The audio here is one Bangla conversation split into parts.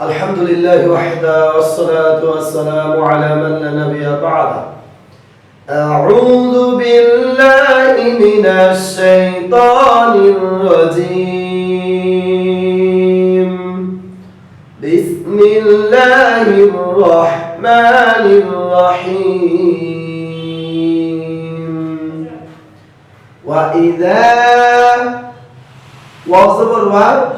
الحمد لله وحده والصلاة والسلام على من لا نبي بعده. أعوذ بالله من الشيطان الرجيم. بسم الله الرحمن الرحيم. وإذا واصبر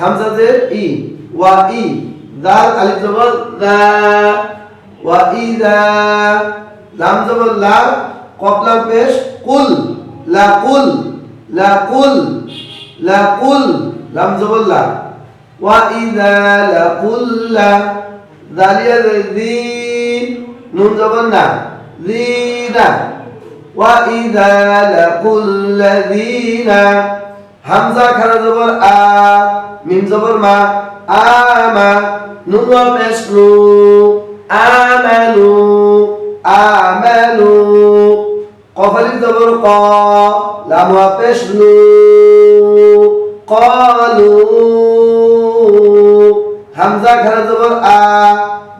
همزة إي وإي দাল আলিফ জবর দা ওয়া ইদা, লাম জবর লা, কফ লাম পেশ, কুল, লা কুল লা কুল লা কুল, লাম জবর লা। ওয়া ইদা, লা কুল, লা দালিয়া দি নুন জবর না দিনা ওয়া ইদা, লা কুল লাযিনা হামজা খারা জবর আ মিম জবর মা আমা নুন ওয়া পেশ নু আমানু আমানু কফ আলিফ জবর ক লাম ওয়া পেশ নু قالوا হামজা খারা জবর আ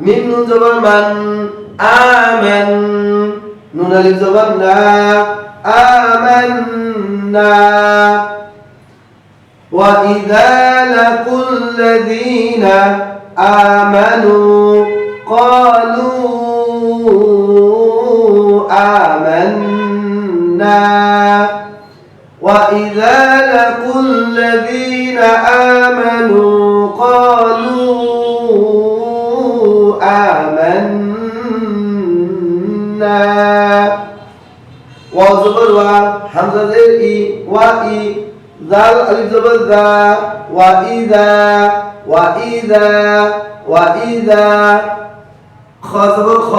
মিম নুন জবর মান আমান নুন আলিফ জবর না আমান্না وإذا لقوا الذين آمنوا قالوا آمنا وإذا لقوا الذين آمنوا قالوا آمنا وزبر وحمزة إي وإي জাল আলিফ জবর দা ওয়া ইদা ওয়া ইদা ওয়া ইদা খ জবর খ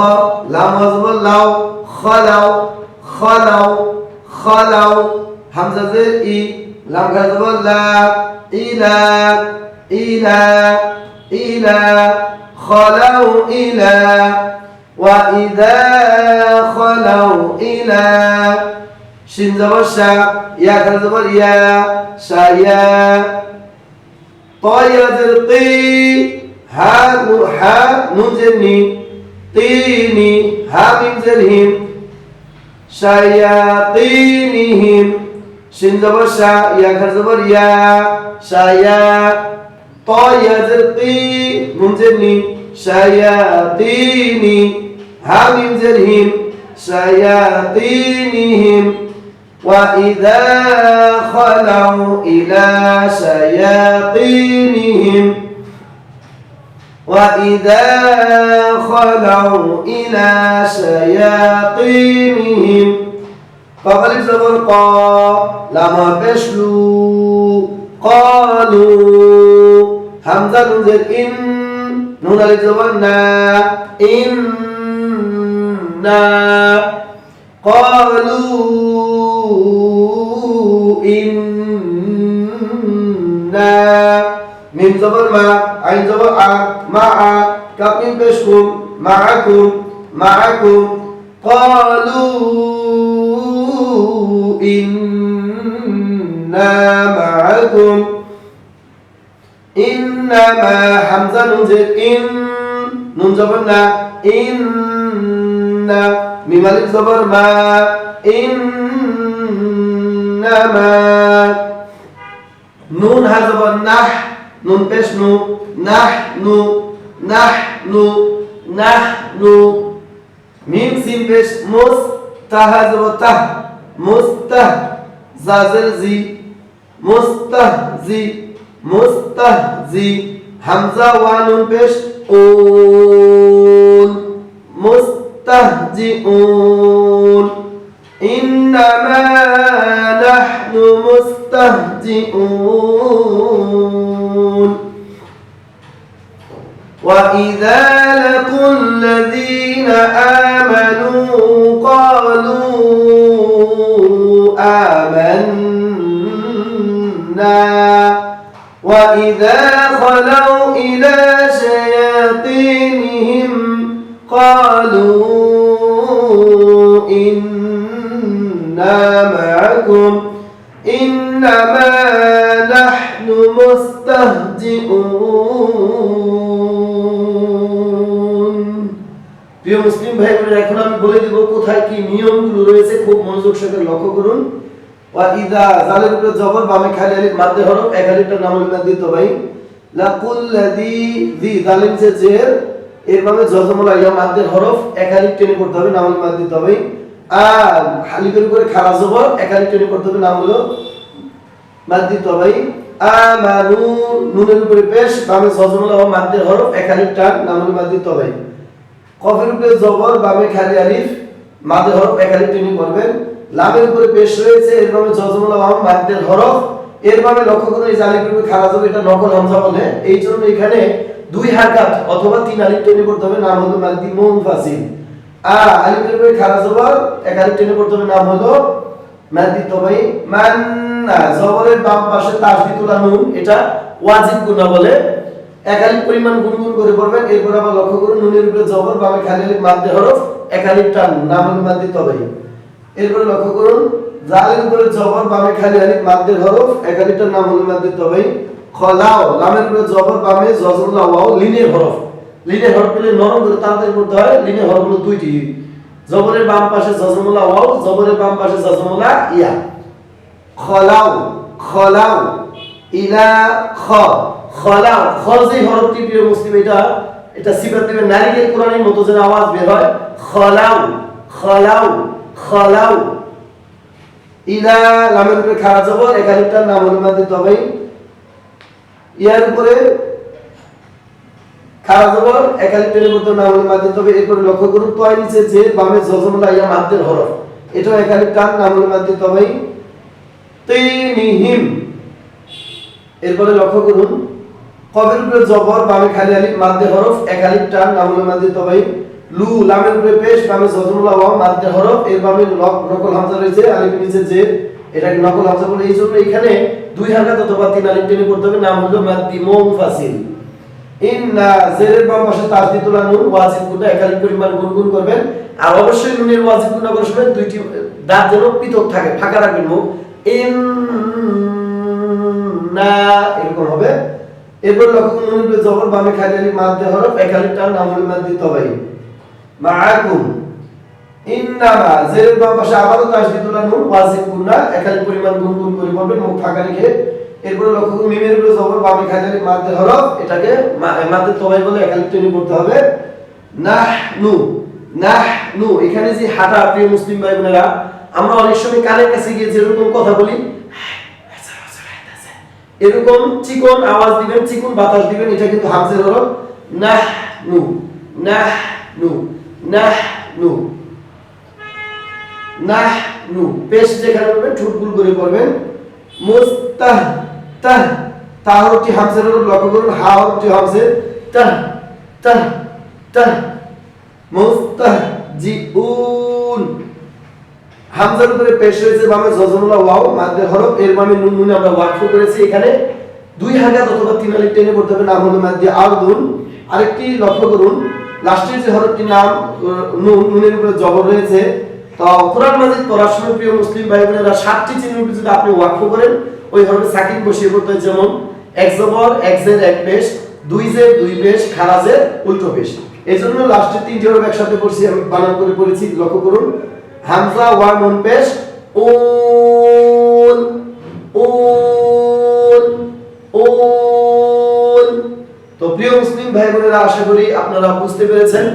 লাম জবর লাও খলাও খলাও খলাও হামজা জের ই লাম গা জবর লা ইলা ইলা ইলা খলাও ইলা ওয়া ইদা খলাও ইলা শিন জবর শা ইয়া খান জবর ইয়া শায়া طاير قي ها ها نون زني طيني ها من زلهم شياطينهم شن زبر شا يا كر زبر يا شايا طاير قي نون زني شياطيني ها من زلهم شياطينهم وإذا خلوا إلى شياطينهم وإذا خلوا إلى شياطينهم فقال زبر قا لما بشلوا قالوا همزة نزل إن نون الزبرنا إنا قالوا من زبر ما عين زبر ع مع كم بشكم معكم معكم قالوا إنا معكم إنما حمزة ننزل إن ننزبرنا إن ميم ألف زبر ما إنما نون ها زبر নুন পেশ নু নাহ নু নাহ নু নাহ নু মিম সিম পেশ মুস তাহা জবর তাহ মুস্তাহ জাজের জি মুস্তাহ জি মুস্তাহ জি হামজা ওয়া নুন পেশ উন মুস্তাহজিউন ইন্নামা নাহনু মুস্তাহজিউন وإذا لقوا الذين آمنوا قالوا آمنا وإذا خلوا إلى شياطينهم قالوا إنا معكم إنما نحن مستهزئون প্রিয় মুসলিম ভাই বোনেরা এখন আমি বলে দিব কোথায় কি নিয়মগুলো রয়েছে। খুব মনোযোগ সহকারে লক্ষ্য করুন। ওয়া ইদা জালের উপরে জবর, বামে খালি আলিফ মাদ্দে হরফ, এক আলিফটা নামুল মাদ্দি তো ভাই। লাকুল দি জালিম যে জের, এর বামে জজমুল আইয়া মাদ্দের হরফ, এক টেনে করতে হবে নামুল মাদ্দি তো ভাই। আর হালিফের উপরে খারা জবর, এক টেনে করতে হবে, নাম হলো মাদ্দি তো ভাই। আমানু, নুনের উপরে পেশ, বামে জজমুল আইয়া মাদ্দের হরফ, এক টান নাম হলো মাদ্দি তো ভাই। কফের উপরে জবর, বামে খালি আলিফ মাদে হরফ, এক আলিফ টেনে করবেন। লামের উপরে পেশ রয়েছে, এর বামে জজমুল আওয়াম মাদ্দের হরফ। এর বামে লক্ষ্য করুন, এই আলিফের উপরে খারাজ হবে এটা নকল হামজা বলে। এই জন্য এখানে দুই হারকাত অথবা তিন আলিফ টেনে করতে হবে, নাম হলো মাদ্দি মুনফাসিল আর আলিফের উপরে খারাজ জবর, এক আলিফ টেনে করতে হবে, নাম হলো মাদ্দি তবাই মান্না। জবরের বাম পাশে তাসদিতুল নুন এটা ওয়াজিব গুনাহ বলে। একালিক পরিমাণ গুনগুন করে পড়বেন, এরপর আবার লক্ষ্য করুন, নুনের উপরে জবর বামে খালি মাদ্দে হরফ একালিক টান নাম হলো মাদ্দি তবে। এরপরে লক্ষ্য করুন জালের উপরে জবর বামে খালি আলিফ মাদ্দের হরফ একালিক টান নাম হলো মাদ্দি তবে। খলাও লামের উপরে জবর বামে জজমুল্লাহ ওয়াও লিনের হরফ। লিনের হরফ পেলে নরম করে তাড়াতাড়ি করতে হয় লিনের হরফ হলো দুইটি। জবরের বাম পাশে জজমুল্লাহ ওয়াও, জবরের বাম পাশে জজমুল্লাহ ইয়া। খলাও খলাও ইলা, খ। খলাও খ যে হরফটি প্রিয় মুসলিম, এটা এটা সিফাত দিবে নারীদের কোরআনের মতো যেন আওয়াজ বের হয় খলাও খলাও খলাও ইলা লামের উপরে খাড়া জবর একাধিকটার নাম অনুমান দিতে হবে। ইয়ার উপরে খাড়া জবর টেনে করতে নাম অনুমান দিতে হবে। এরপরে লক্ষ্য করুন তয় নিচে যে বামে জজমুল্লাহ ইয়া মাদ্দের হরফ। এটাও একাধিক টান নাম অনুমান দিতে হবে। তিনিহিম। এরপরে লক্ষ্য করুন কবের উপরে জবর, বামে খালি আলিফ মাদ্দে হরফ, এক আলিফ, টান নামুল মাদ্দে তবাই লু, লামের উপরে পেশ, বামে জজমুল্লাহ ওয়া মাদ্দে হরফ, এর বামে নকল হামজা রয়েছে আলিফ নিচে যে এটাকে নকল হামজা বলে, এই জন্য এখানে দুই হারকাত অথবা তিন আলিফ টেনে করতে হবে, নাম হলো মাদ্দি মুনফাসিল ইন্না জেরের বাম পাশে তাসদিতুল নুন, ওয়াজিব গুণা, এক আলিফ পরিমাণ গুনগুন করবেন। আর অবশ্যই নুনের ওয়াজিব গুণা করার সময় দুইটি দাঁত যেন পৃথক থাকে, ফাঁকা রাখবেন মুখ। ইন না এরকম হবে। এরপর লক্ষ্য করুন উপরে জবর বামে খালি আলিফ মাদ্দে হরফ এক আলিফ টান নাম হলো মাদ্দি তবাই মাআকুম, ইন্নামা জেরের বাম পাশে আবারও তাসদিদুল নুন ওয়াজিব গুণা এক আলিফ পরিমাণ গুনগুন করে পড়বেন মুখ ফাঁকা রেখে। এরপর লক্ষ্য করুন, মিমের উপরে জবর বামে খালি আলিফ মাদ্দে হরফ, এটাকে মা- মাদ্দে তবাই বলে এক আলিফ টেনে পড়তে হবে। নাহনু নাহনু, এখানে যে হাঁটা, প্রিয় মুসলিম ভাই বোনেরা আমরা অনেক সময় কানের কাছে গিয়ে যেরকম কথা বলি এরকম চিকন আওয়াজ দিবেন, চিকন বাতাস দিবেন, এটা কিন্তু হামজের হরফ। নাহনু নাহনু নাহনু। নাহনু, পেশ যেখানে পড়বেন ঠোঁট গুল করে পড়বেন মুস্তাহ তাহ তা হরফটি হামজের লক্ষ্য করুন, হা হরফটি হামজের তাহ তাহ তাহ। মুস্তাহজিউন। হামজার উপরে পেশ হয়েছে বামে জজমুল্লাহ ওয়াও মাদ্দে হরফ, এর বামে নুন, নুনে আমরা ওয়াকফ করেছি এখানে। দুই হাজার অথবা তিন আলিফ টেনে পড়তে হবে নাম হলো মাদ্দে আরদুন আরেকটি লক্ষ্য করুন লাস্টের যে হরফটির নাম নুন, নুনের উপরে জবর রয়েছে, তো কোরআন মাজিদ পড়ার সময় প্রিয় মুসলিম ভাই বোনেরা সাতটি চিহ্নের উপরে যদি আপনি ওয়াকফ করেন, ওই হরফে সাকিন বসিয়ে পড়তে হয়, যেমন, এক জবর, এক জের, এক পেশ, দুই জের, দুই পেশ খারাজের উল্টো পেশ। এই জন্য লাস্টের তিনটি হরফ একসাথে পড়ছি, আমি বানান করে পড়েছি, লক্ষ্য করুন হামজা ওয়া নুন পেশ উন উন উন তো প্রিয় মুসলিম ভাই বোনেরা আশা করি আপনারা বুঝতে পেরেছেন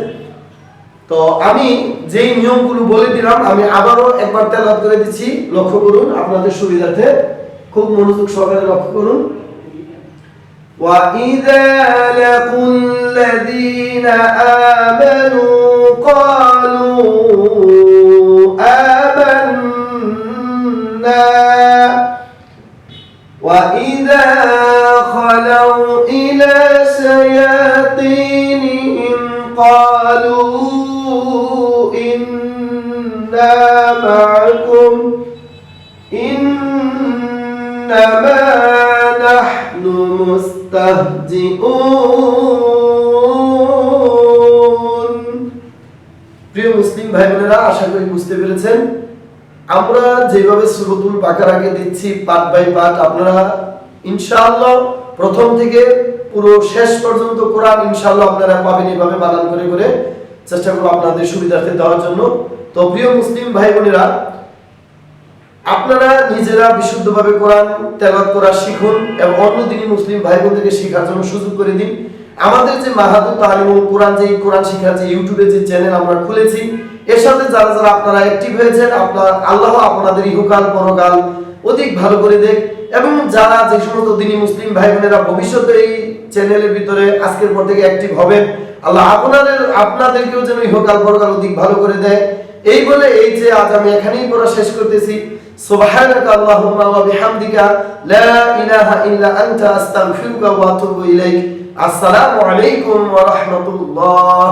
তো আমি যেই নিয়মগুলো বলে দিলাম আমি আবারও একবার তেলাওয়াত করে দিচ্ছি লক্ষ্য করুন আপনাদের সুবিধার্থে খুব মনোযোগ সহকারে লক্ষ্য করুন وَإِذَا لَقُوا الَّذِينَ آمَنُوا قَالُوا آمَنَّا وَإِذَا خَلَوْا إِلَى شَيَاطِينِهِمْ قَالُوا إِنَّا مَعَكُمْ إنما نحن مستهزئون প্রিয় মুসলিম ভাই বোনেরা আশা করি বুঝতে পেরেছেন আমরা যেভাবে সুরতুল বাকার আগে দিচ্ছি পার্ট বাই পার্ট আপনারা ইনশাআল্লাহ প্রথম থেকে পুরো শেষ পর্যন্ত কোরআন ইনশাআল্লাহ আপনারা পাবেন এভাবে বানান করে করে চেষ্টা করব আপনাদের সুবিধার্থে দেওয়ার জন্য। তো প্রিয় মুসলিম ভাই বোনেরা, আপনারা নিজেরা বিশুদ্ধভাবে কোরআন তেলাওয়াত করা শিখুন এবং অন্যদিনই মুসলিম ভাই বোনদেরকে শেখার জন্য সুযোগ করে দিন। আমাদের যে মাহাদুর তালিমুল কোরআন যে কোরআন শিখার যে ইউটিউবে যে চ্যানেল আমরা খুলেছি এর সাথে যারা যারা আপনারা অ্যাক্টিভ হয়েছেন, আপনার আল্লাহ আপনাদের ইহকাল, পরকাল অধিক ভালো করে দেখ। এবং যারা যে সমস্ত দিনই মুসলিম ভাই বোনেরা ভবিষ্যতে এই চ্যানেলের ভিতরে আজকের পর থেকে অ্যাক্টিভ হবেন, আল্লাহ আপনাদের, আপনাদেরকেও যেন ইহকাল, পরকাল অধিক ভালো করে দেয়। এই বলে এই যে আজ আমি এখানেই পড়া শেষ করতেছি। সুবহানাকা আল্লাহুম্মা ওয়া বিহামদিকা লা ইলাহা ইল্লা আনতা, আস্তাগফিরুকা ওয়া আতুবু ইলাইক। আসসালামু আলাইকুম ওয়া রাহমাতুল্লাহ।